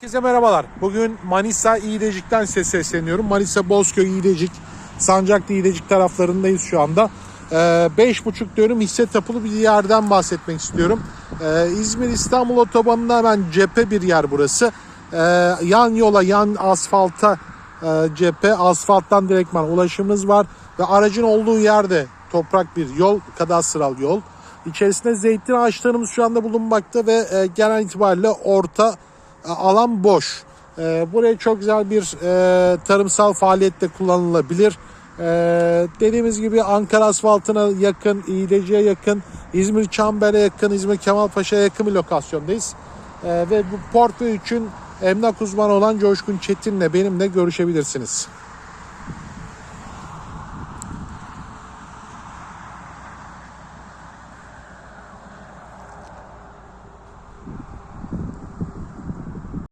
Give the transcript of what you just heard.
Herkese merhabalar. Bugün Manisa İğdecik'ten size sesleniyorum. Manisa Bozköy İğdecik, Sancaklı İğdecik taraflarındayız şu anda. Ee, 5,5 dönüm hisse tapulu bir yerden bahsetmek istiyorum. Ee, İzmir İstanbul otobanına hemen cephe bir yer burası. Ee, yan yola, yan asfalta e, cephe, asfalttan direktman ulaşımımız var. Ve aracın olduğu yerde toprak bir yol, kadastral yol. İçerisinde zeytin ağaçlarımız şu anda bulunmakta ve e, genel itibariyle orta alan boş. E, buraya çok güzel bir e, tarımsal faaliyette kullanılabilir. E, dediğimiz gibi Ankara asfaltına yakın, İğdeci'ye yakın, İzmir Çamber'e yakın, İzmir Kemalpaşa'ya yakın bir lokasyondayız. E, ve bu portföy için emlak uzmanı olan Coşkun Çetin'le benimle görüşebilirsiniz.